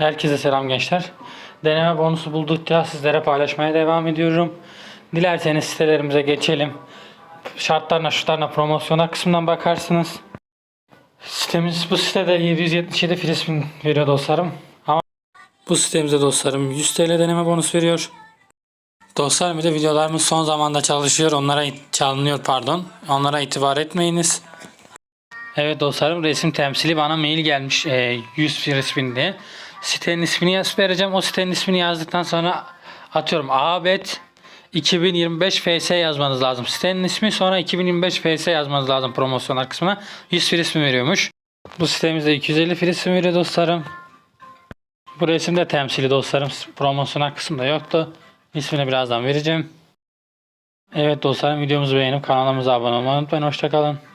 Herkese selam gençler. Deneme bonusu buldukça sizlere paylaşmaya devam ediyorum. Dilerseniz sitelerimize geçelim. Şartlarına, şartlarına, promosyonlar kısmından bakarsınız. Sitemiz bu sitede 777 frisbin veriyor dostlarım. Ama bu sitemizde dostlarım 100 TL deneme bonus veriyor. Dostlarım bir de videolarımız son zamanda çalışıyor. Onlara çalınıyor pardon. Onlara itibar etmeyiniz. Evet dostlarım resim temsili bana mail gelmiş e, 100 frisbin diye. Sitenin ismini yazıp vereceğim. O sitenin ismini yazdıktan sonra atıyorum Abet 2025 FS yazmanız lazım. Sitenin ismi sonra 2025 FS yazmanız lazım promosyonlar kısmına. 100 frisbin veriyormuş. Bu sitemizde 250 frisbin veriyor dostlarım. Bu resimde temsili dostlarım. Promosyonel kısımda yoktu. İsmini birazdan vereceğim. Evet dostlarım videomuzu beğenip kanalımıza abone olmayı unutmayın. Hoşçakalın.